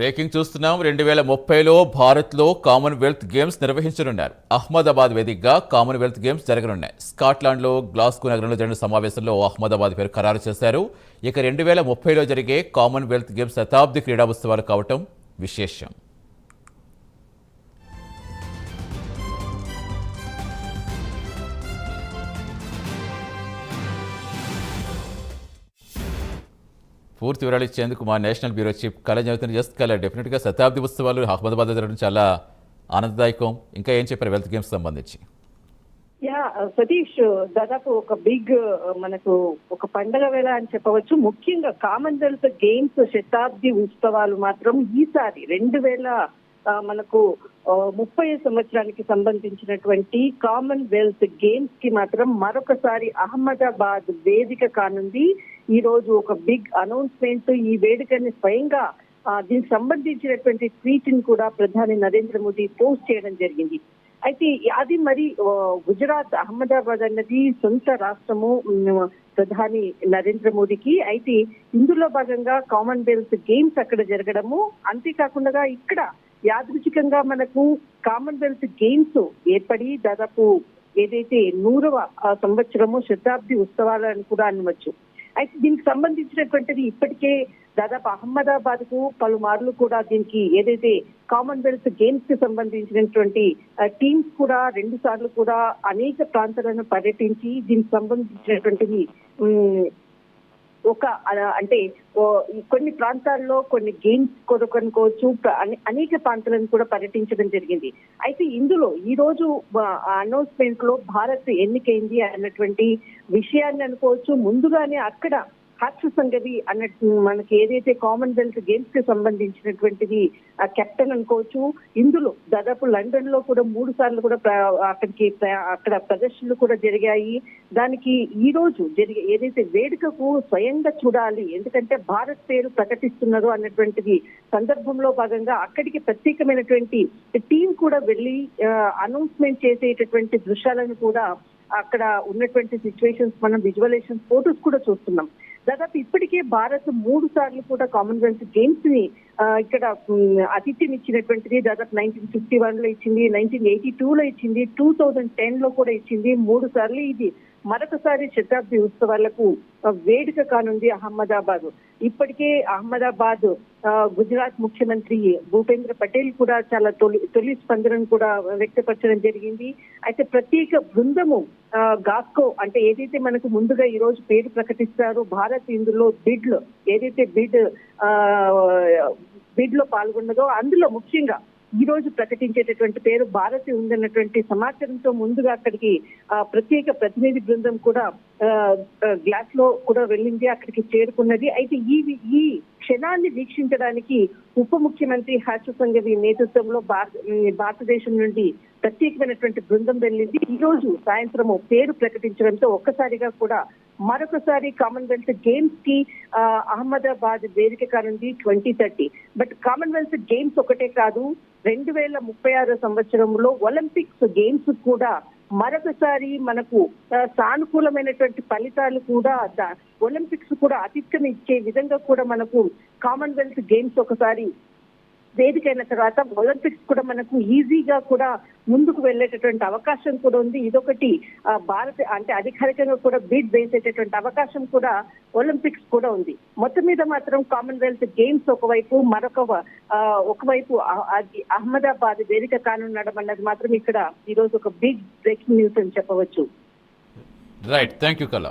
Breaking చూస్తున్నాం. రెండు వేల ముప్పైలో భారత్లో కామన్వెల్త్ గేమ్స్ నిర్వహించనున్నారు. అహ్మదాబాద్ వేదికగా కామన్వెల్త్ గేమ్స్ జరగనున్నాయి. స్కాట్లాండ్లో గ్లాస్కో నగరంలో జరిగిన సమావేశంలో అహ్మదాబాద్ పేరు ఖరారు చేశారు. ఇక రెండు వేల ముప్పైలో జరిగే కామన్వెల్త్ గేమ్స్ శతాబ్ది క్రీడా ఉత్సవాలు కావటం విశేషం. పూర్తి వివరాలు ఇచ్చేందుకు మా నేషనల్ బ్యూరో చీఫ్ కళ చదువుతున్న జస్ట్ కళ డెఫినెట్గా శతాబ్ది ఉత్సవాలు అహ్మదాబాద్ జరగడం చాలా ఆనందదాయకం. ఇంకా ఏం చెప్పారు వెల్త్ గేమ్స్ సంబంధించి? యా సతీష్ దాదాపు ఒక బిగ్ మనకు ఒక పండగ వేళ అని చెప్పవచ్చు. ముఖ్యంగా కామన్వెల్త్ గేమ్స్ శతాబ్ది ఉత్సవాలు మాత్రం ఈసారి రెండు వేల మనకు ముప్పై సంవత్సరానికి సంబంధించినటువంటి కామన్వెల్త్ గేమ్స్కి మాత్రం మరొకసారి అహ్మదాబాద్ వేదిక కానుంది. ఈ రోజు ఒక బిగ్ అనౌన్స్మెంట్ ఈ వేదికని స్వయంగా దీనికి సంబంధించినటువంటి ట్వీట్ని కూడా ప్రధాని నరేంద్ర మోదీ పోస్ట్ చేయడం జరిగింది. అయితే అది మరి గుజరాత్ అహ్మదాబాద్ అన్నది సొంత రాష్ట్రము ప్రధాని నరేంద్ర మోదీకి. అయితే ఇందులో భాగంగా కామన్వెల్త్ గేమ్స్ అక్కడ జరగడము. అంతేకాకుండా ఇక్కడ యాదృచికంగా మనకు కామన్వెల్త్ గేమ్స్ ఏర్పడి దాదాపు ఏదైతే నూరవ సంవత్సరము శతాబ్ది ఉత్సవాలను కూడా అనవచ్చు. అయితే దీనికి సంబంధించినటువంటిది ఇప్పటికే దాదాపు అహ్మదాబాద్కు పలుమార్లు కూడా దీనికి ఏదైతే కామన్వెల్త్ గేమ్స్కి సంబంధించినటువంటి టీమ్స్ కూడా రెండు సార్లు కూడా అనేక ప్రాంతాలను పర్యటించి దీనికి సంబంధించినటువంటిది ఒక అంటే కొన్ని ప్రాంతాల్లో కొన్ని గేమ్స్ కొరకు అనుకోవచ్చు అనేక ప్రాంతాలను కూడా పర్యటించడం జరిగింది. అయితే ఇందులో ఈ రోజు అనౌన్స్మెంట్లో భారత్ ఎన్నికైంది అన్నటువంటి విషయాన్ని అనుకోవచ్చు. ముందుగానే అక్కడ హర్ష సంగతి అన్నట్టు మనకి ఏదైతే కామన్వెల్త్ గేమ్స్కి సంబంధించినటువంటిది కెప్టెన్ అనుకోవచ్చు. ఇందులో దాదాపు లండన్లో కూడా మూడు సార్లు కూడా అక్కడికి ప్ర- అక్కడ ప్రదర్శనలు కూడా జరిగాయి. దానికి ఈ రోజు జరిగే ఏదైతే వేడుకకు స్వయంగా చూడాలి ఎందుకంటే భారత్ పేరు ప్రకటిస్తున్నారు అన్నటువంటిది సందర్భంలో భాగంగా అక్కడికి ప్రత్యేకమైనటువంటి టీం కూడా వెళ్ళి అనౌన్స్మెంట్ చేసేటటువంటి దృశ్యాలను కూడా అక్కడ ఉన్నటువంటి సిచ్యువేషన్స్ మనం విజువలేషన్ ఫోటోస్ కూడా చూస్తున్నాం. దాదాపు ఇప్పటికే భారత్ మూడు సార్లు కూడా కామన్వెల్త్ గేమ్స్ని ఆ, ఇక్కడ ఆతిథ్యం ఇచ్చినటువంటిది దాదాపు నైన్టీన్ ఫిఫ్టీ వన్లో ఇచ్చింది నైన్టీన్ ఎయిటీ టూ లో ఇచ్చింది టూ థౌజండ్ టెన్లో కూడా ఇచ్చింది మూడు సార్లు ఇది మరొకసారి శతాబ్ది ఉత్సవాలకు వేడుక కానుంది అహ్మదాబాద్. ఇప్పటికే అహ్మదాబాద్ గుజరాత్ ముఖ్యమంత్రి భూపేంద్ర పటేల్ కూడా చాలా తొలి తొలి స్పందనను కూడా వ్యక్తపరచడం జరిగింది. అయితే ప్రత్యేక బృందము ఆ, గాస్కో అంటే ఏదైతే మనకు ముందుగా ఈ రోజు పేరు ప్రకటిస్తారో భారత్ ఇందులో బిడ్ ఏదైతే బిడ్ బిడ్లో పాల్గొన్నదో అందులో ముఖ్యంగా ఈ రోజు ప్రకటించేటటువంటి పేరు భారతి ఉందన్నటువంటి సమాచారంతో ముందుగా అక్కడికి ఆ, ప్రత్యేక ప్రతినిధి బృందం కూడా గ్లాస్లో కూడా వెళ్ళింది అక్కడికి చేరుకున్నది. అయితే ఈ ఈ క్షణాన్ని వీక్షించడానికి ఉప ముఖ్యమంత్రి హర్ష సంఘవి నేతృత్వంలో భారత భారతదేశం నుండి ప్రత్యేకమైనటువంటి బృందం వెళ్ళింది. ఈ రోజు సాయంత్రము పేరు ప్రకటించడంతో ఒక్కసారిగా కూడా మరొకసారి కామన్వెల్త్ గేమ్స్కి అహ్మదాబాద్ వేదిక కానుంది twenty thirty. But Commonwealth games ఒకటే కాదు రెండు వేల ముప్పై ఆరో సంవత్సరంలో ఒలింపిక్స్ గేమ్స్ కూడా మరొకసారి మనకు సానుకూలమైనటువంటి ఫలితాలు కూడా ఒలింపిక్స్ కూడా ఆతిథ్యం ఇచ్చే విధంగా కూడా మనకు కామన్వెల్త్ గేమ్స్ ఒకసారి వేదిక అయిన తర్వాత ఒలింపిక్స్ కూడా మనకు ఈజీగా కూడా ముందుకు వెళ్ళేటటువంటి అవకాశం కూడా ఉంది. ఇదొకటి భారత అంటే అధికారికంగా కూడా బీట్ వేసేటటువంటి అవకాశం కూడా ఒలింపిక్స్ కూడా ఉంది. మొత్తం మీద మాత్రం కామన్వెల్త్ గేమ్స్ ఒకవైపు మరొక ఒకవైపు అది అహ్మదాబాద్ వేదిక కానుండడం అన్నది మాత్రం ఇక్కడ ఈ రోజు ఒక బిగ్ బ్రేకింగ్ న్యూస్ అని చెప్పవచ్చు. రైట్ థ్యాంక్ యూ కళ